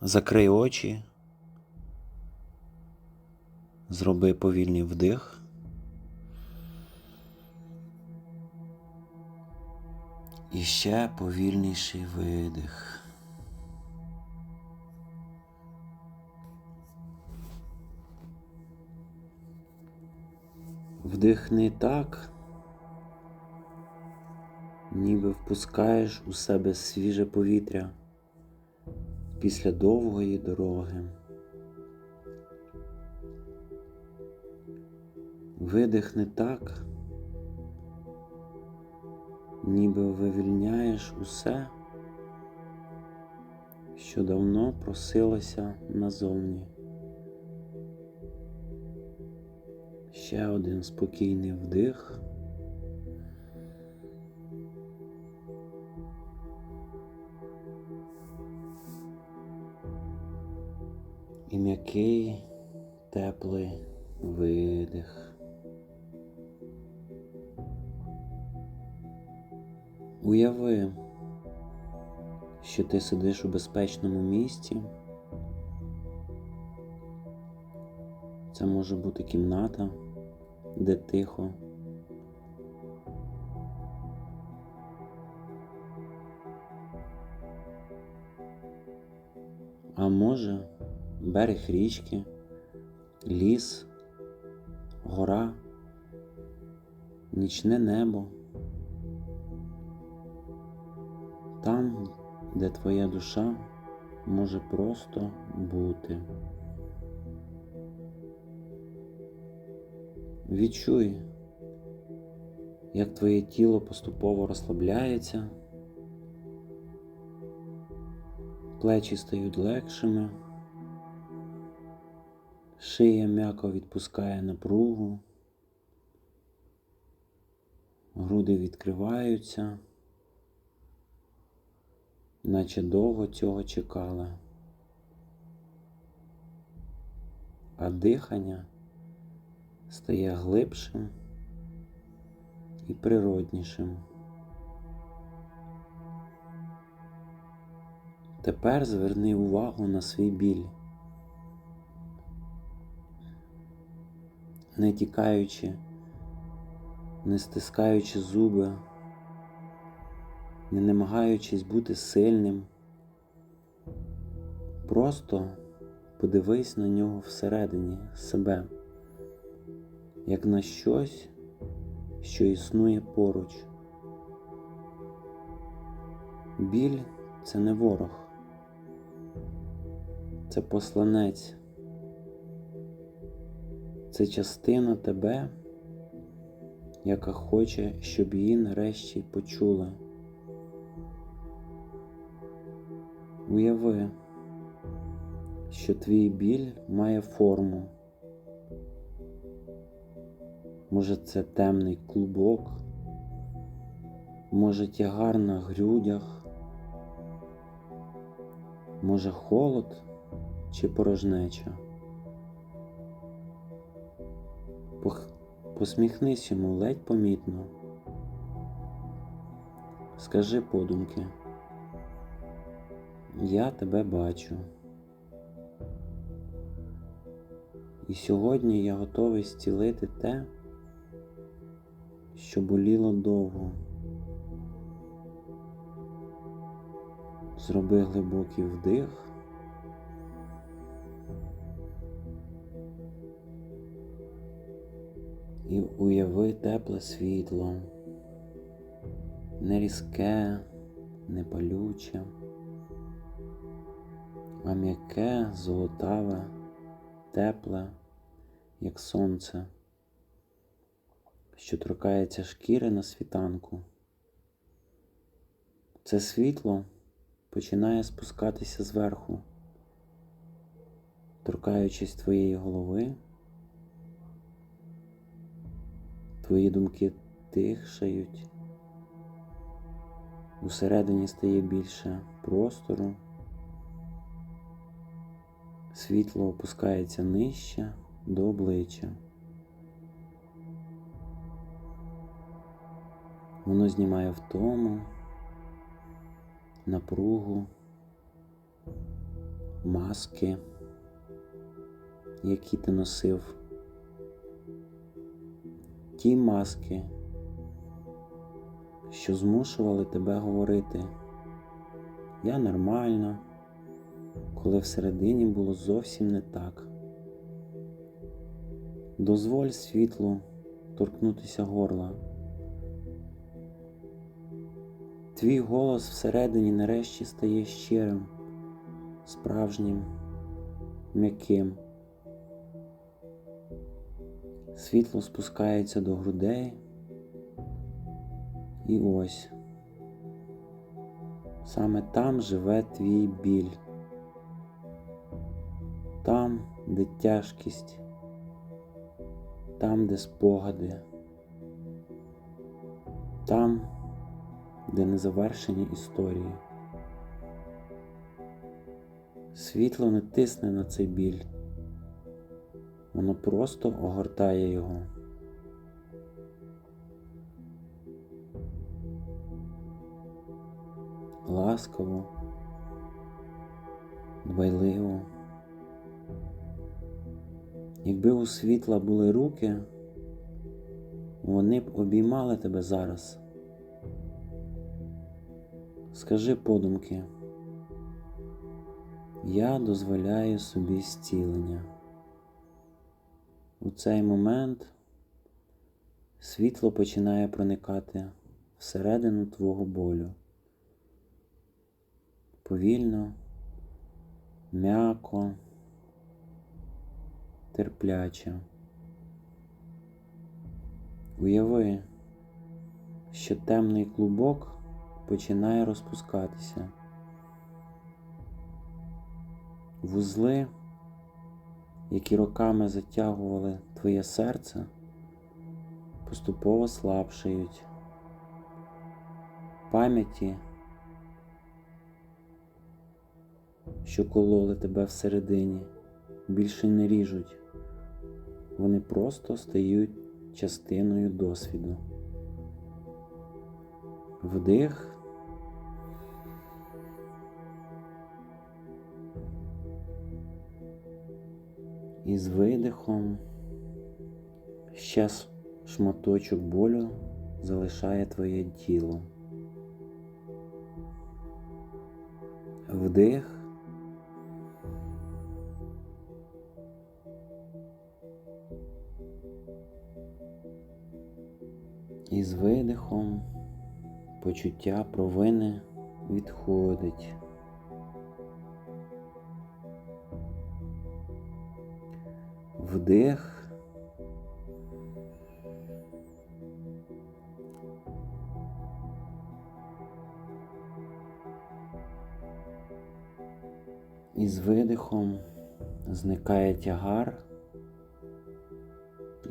Закрий очі, зроби повільний вдих. І ще повільніший видих. Вдихни так, ніби впускаєш у себе свіже повітря після довгої дороги. Видихни так, ніби вивільняєш усе, що давно просилося назовні. Ще один спокійний вдих. І м'який теплий видих. Уяви, що ти сидиш у безпечному місці. Це може бути кімната, де тихо. А може берег річки, ліс, гора, нічне небо. Там, де твоя душа може просто бути. Відчуй, як твоє тіло поступово розслабляється, плечі стають легшими, шия м'яко відпускає напругу, груди відкриваються, наче довго цього чекали, а дихання стає глибшим і природнішим. Тепер зверни увагу на свій біль, не тікаючи, не стискаючи зуби, не намагаючись бути сильним, просто подивись на нього всередині себе як на щось, що існує поруч. Біль це не ворог, це посланець, це частина тебе, яка хоче, щоб її нарешті почули. Уяви, що твій біль має форму. Може, це темний клубок, може тягар на грудях, може холод чи порожнеча. Посміхнись йому ледь помітно. Скажи подумки, я тебе бачу. І сьогодні я готовий зцілити те, що боліло довго. Зроби глибокий вдих. Уяви тепле світло, не різке, не палюче, а м'яке, золотаве, тепле, як сонце що торкається шкіри на світанку. Це світло починає спускатися зверху, торкаючись твоєї голови, твої думки тихшають, усередині стає більше простору, світло опускається нижче до обличчя. Воно знімає втому, напругу, маски, які ти носив. Ті маски, що змушували тебе говорити Я нормально, коли всередині було зовсім не так. Дозволь світлу торкнутися горла. Твій голос всередині нарешті стає щирим, справжнім, м'яким. Світло спускається до грудей. І ось саме там живе твій біль. Там, де тяжкість, там, де спогади, там, де незавершені історії. Світло не тисне на цей біль, воно просто огортає його. Ласково, дбайливо. Якби у світла були руки, вони б обіймали тебе зараз. Скажи подумки, я дозволяю собі зцілення. У цей момент світло починає проникати всередину твого болю. Повільно, м'яко, терпляче. Уяви, що темний клубок починає розпускатися. Вузли, які роками затягували твоє серце, поступово слабшають. Пам'яті, що кололи тебе всередині, більше не ріжуть. Вони просто стають частиною досвіду. Вдих. І з видихом ще шматочок болю залишає твоє тіло. Вдих. І з видихом почуття провини відходить. Вдих. І з видихом зникає тягар,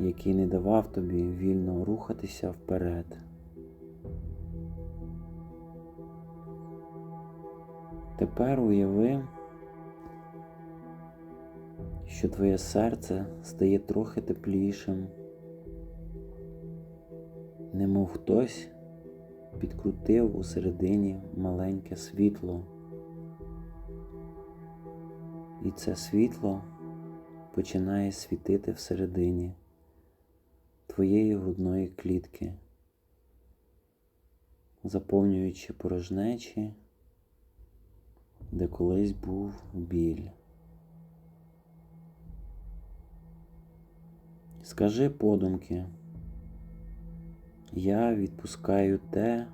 який не давав тобі вільно рухатися вперед. Тепер уяви, що твоє серце стає трохи теплішим, немов хтось підкрутив у середині маленьке світло. І це світло починає світити всередині твоєї грудної клітки, заповнюючи порожнечі, де колись був біль. Скажи подумки, я відпускаю те,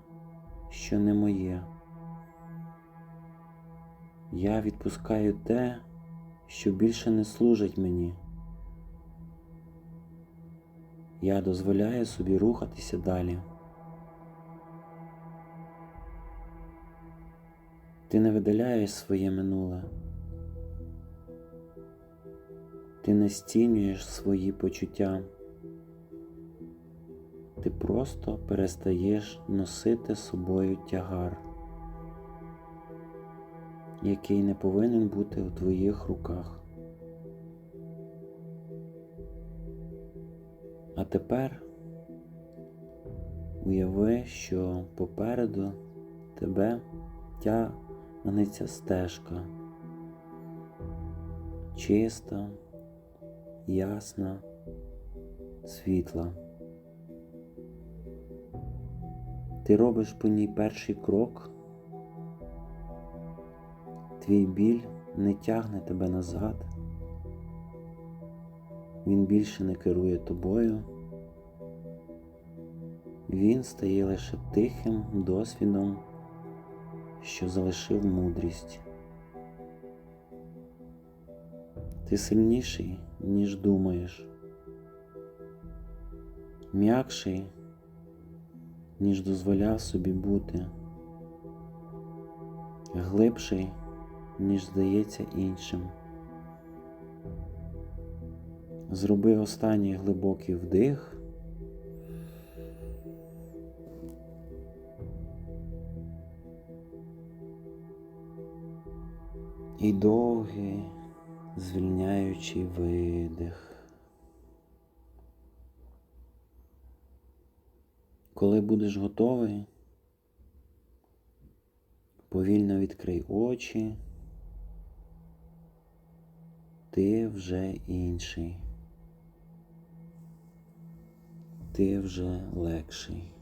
що не моє. Я відпускаю те, що більше не служить мені. Я дозволяю собі рухатися далі. Ти не видаляєш своє минуле. Ти не стінюєш свої почуття. Ти просто перестаєш носити собою тягар, який не повинен бути у твоїх руках. А тепер уяви, що попереду тебе тягнеться стежка, чиста, ясна, світла. Ти робиш по ній перший крок, твій біль не тягне тебе назад, він більше не керує тобою, він стає лише тихим досвідом, що залишив мудрість. Ти сильніший, ніж думаєш, м'якший, ніж дозволяв собі бути, глибший, ніж здається іншим. Зроби останній глибокий вдих. І довгий, звільняючий видих. Коли будеш готовий, повільно відкрий очі. Ти вже інший. Ти вже легший.